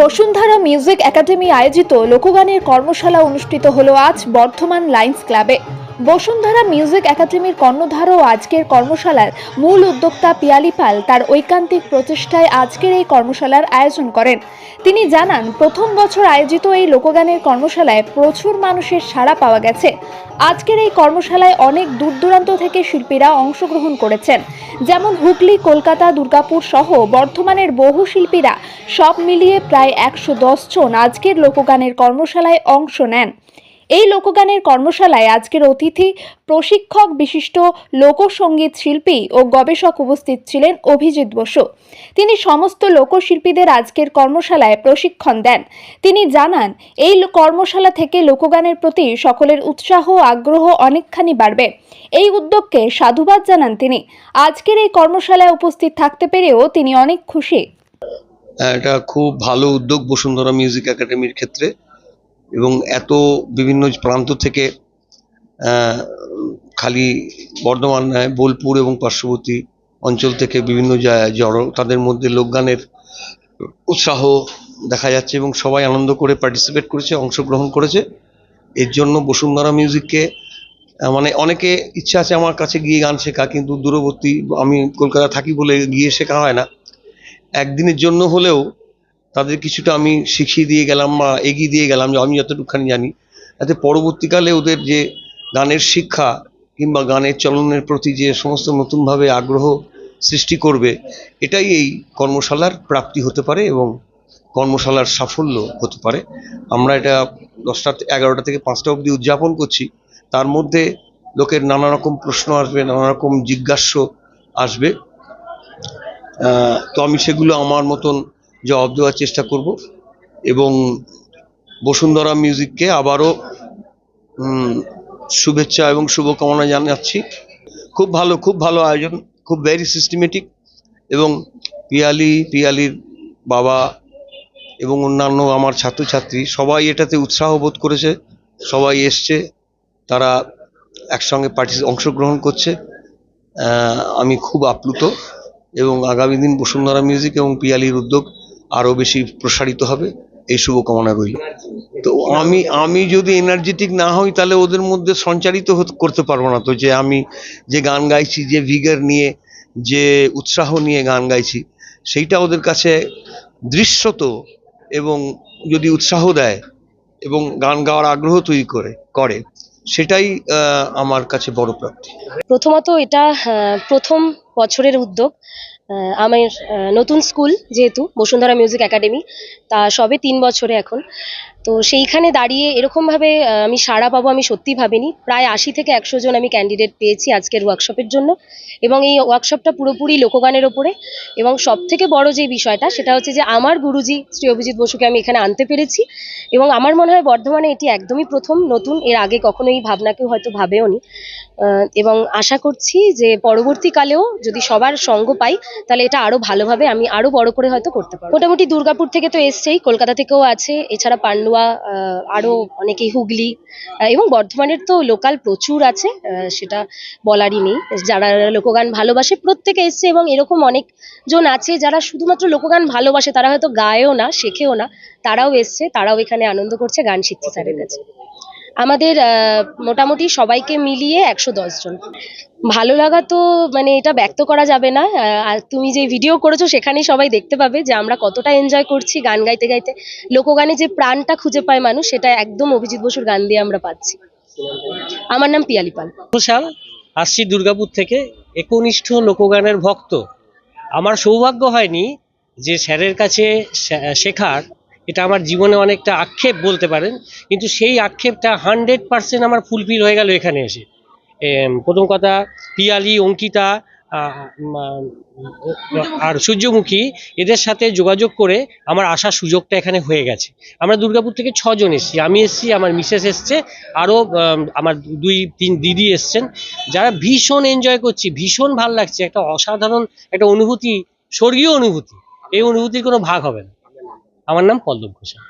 Bashundhara music academy আয়োজিত লোকগানের কর্মশালা অনুষ্ঠিত হলো আজ বর্ধমান লাইন্স ক্লাবে। বসুন্ধরা মিউজিক একাডেমির কর্ণধার ও আজকের কর্মশালার মূল উদ্যোক্তা পিয়ালি পাল তার ঐকান্তিক প্রচেষ্টায় আজকের এই কর্মশালার আয়োজন করেন। তিনি জানান, প্রথম বছর আয়োজিত এই লোকগানের কর্মশালায় প্রচুর মানুষের সাড়া পাওয়া গেছে। আজকের এই কর্মশালায় অনেক দূর দূরান্ত থেকে শিল্পীরা অংশগ্রহণ করেছেন। যেমন হুগলি, কলকাতা, দুর্গাপুর সহ বর্ধমানের বহু শিল্পীরা সব মিলিয়ে প্রায় একশো দশ জন আজকের লোকগানের কর্মশালায় অংশ নেন। এই লোকগানের কর্মশালায় আজকের অতিথি প্রশিক্ষক বিশিষ্ট লোকসঙ্গীত শিল্পী ও গবেষক উপস্থিত ছিলেন অভিজিৎ বসু। তিনি সমস্ত লোকশিল্পীদের আজকের কর্মশালায় প্রশিক্ষণ দেন। তিনি জানান, এই কর্মশালা থেকে লোকগানের প্রতি সকলের উৎসাহ আগ্রহ অনেকখানি বাড়বে। এই উদ্যোগকে সাধুবাদ জানান তিনি। আজকের এই কর্মশালায় উপস্থিত থাকতে পেরেও তিনি অনেক খুশি। এটা খুব ভালো উদ্যোগ বসুন্ধরা মিউজিক একাডেমির ক্ষেত্রে। এবং এত বিভিন্ন প্রান্ত থেকে খালি বর্ধমান বোলপুর এবং পার্শ্ববর্তী অঞ্চল থেকে বিভিন্ন জড়ো, তাদের মধ্যে লোকগানের উৎসাহ দেখা যাচ্ছে এবং সবাই আনন্দ করে পার্টিসিপেট করেছে, অংশগ্রহণ করেছে। এর জন্য বসুন্ধরা মিউজিককে মানে অনেকে ইচ্ছা আছে আমার কাছে গিয়ে গান শেখা, কিন্তু দূরবর্তী আমি কলকাতা থাকি বলে গিয়ে শেখা হয় না। একদিনের জন্য হলেও তাদের কিছুটা আমি শিখিয়ে দিয়ে গেলাম বা এগিয়ে দিয়ে গেলাম যে আমি যতটুকুখানি জানি। যাতে পরবর্তীকালে ওদের যে গানের শিক্ষা কিংবা গানের চলনের প্রতি যে সমস্ত নতুনভাবে আগ্রহ সৃষ্টি করবে, এটাই এই কর্মশালার প্রাপ্তি হতে পারে এবং কর্মশালার সাফল্য হতে পারে। আমরা এটা দশটা এগারোটা থেকে পাঁচটা অবধি উদযাপন করছি। তার মধ্যে লোকের নানা রকম প্রশ্ন আসবে নানা রকম জিজ্ঞাস্য আসবে। তো আমি সেগুলো আমার মতন জবাব দেওয়ার চেষ্টা করব এবং বসুন্ধরা মিউজিককে আবারও শুভেচ্ছা এবং শুভকামনা জানাচ্ছি। খুব ভালো খুব ভালো আয়োজন, খুব ভেরি সিস্টেমেটিক এবং পিয়ালি, পিয়ালির বাবা এবং অন্যান্য আমার ছাত্রছাত্রী সবাই এটাতে উৎসাহ বোধ করেছে, সবাই এসছে, তারা একসঙ্গে পার্টিস, অংশগ্রহণ করছে। আমি খুব আপ্লুত এবং আগামী দিন বসুন্ধরা মিউজিক এবং পিয়ালির উদ্যোগ আরও বেশি প্রসারিত হবে। এই শুভকামনা রইল। তো আমি আমি যদি এনার্জেটিক না হই, তাহলে ওদের মধ্যে সঞ্চারিত করতে পারব না। তো যে আমি যে গান গাইছি, যে ভিগার নিয়ে, যে উৎসাহ নিয়ে গান গাইছি, সেইটা ওদের কাছে দৃশ্যত এবং যদি উৎসাহ দেয় এবং গান গাওয়ার আগ্রহ তৈরি করে করে, সেটাই আমার কাছে বড় প্রাপ্তি। প্রথমত এটা প্রথম বছরের উদ্যোগ। আমার নতুন স্কুল যেহেতু বসুন্ধরা মিউজিক একাডেমি তা সবে তিন বছরে এখন। তো সেইখানে দাঁড়িয়ে এরকমভাবে আমি সাড়া পাবো আমি সত্যিই ভাবিনি। প্রায় আশি থেকে একশো জন আমি ক্যান্ডিডেট পেয়েছি আজকের ওয়ার্কশপের জন্য। এবং এই ওয়ার্কশপটা পুরোপুরি লোকগানের ওপরে। এবং সব থেকে বড় যে বিষয়টা সেটা হচ্ছে যে আমার গুরুজি শ্রী অভিজিৎ বসুকে আমি এখানে আনতে পেরেছি। এবং আমার মনে হয় বর্ধমানে এটি একদমই প্রথম নতুন এর আগে কখনো এই ভাবনাকেও হয়তো ভাবেওনি। আহ, এবং আশা করছি যে পরবর্তীকালেও যদি সবার সঙ্গ পাই তাহলে এটা আরও ভালোভাবে আমি আরও বড় করে হয়তো করতে পারব। মোটামুটি দুর্গাপুর থেকে তো এসছেই কলকাতা থেকেও আছে এছাড়া পান্ডুয়া আহ, আরও অনেকেই হুগলি এবং বর্ধমানের তো লোকাল প্রচুর আছে সেটা বলারই নেই। যারা লোকগান ভালোবাসে প্রত্যেকে এসছে এবং এরকম অনেকজন আছে যারা শুধুমাত্র লোকগান ভালোবাসে তারা হয়তো গায়েও না শেখেও না তারাও এসছে তারাও এখানে আনন্দ করছে গান শিখছে স্যারের কাছে। আমাদের মোটামুটি সবাইকে মিলিয়ে একশো দশ জন। ভালো লাগা তো মানে এটা ব্যক্ত করা যাবে না। আর তুমি যে ভিডিও করেছ, সেখানেই সবাই দেখতে পাবে যে আমরা কতটা এনজয় করছি গান গাইতে গাইতে। লোকগানে যে প্রাণটা খুঁজে পায় মানুষ, সেটা একদম অভিজিৎ বসুর গান দিয়ে আমরা পাচ্ছি। আমার নাম পিয়ালি পাল। কুশাল আসছি দুর্গাপুর থেকে একনিষ্ঠ লোকগানের ভক্ত। আমার সৌভাগ্য হয়নি যে স্যারের কাছে শেখার এটা আমার জীবনে অনেকটা আক্ষেপ বলতে পারেন, কিন্তু সেই আক্ষেপটা হান্ড্রেড পার্সেন্ট আমার ফুলফিল হয়ে গেল এখানে এসে। প্রথম কথা, পিয়ালি, অঙ্কিতা আর সূর্যমুখী, এদের সাথে যোগাযোগ করে আমার আসার সুযোগটা এখানে হয়ে গেছে। আমরা দুর্গাপুর থেকে ছজন এসেছি, আমি এসেছি, আমার মিসেস এসছে, আরও আমার দুই, তিন দিদি এসছেন, যারা ভীষণ এনজয় করছি, ভীষণ ভালো লাগছে, একটা অসাধারণ, একটা অনুভূতি, স্বর্গীয় অনুভূতি, এই অনুভূতির কোনো ভাগ হবে না। আমার নাম পল্লব ঘোষাল।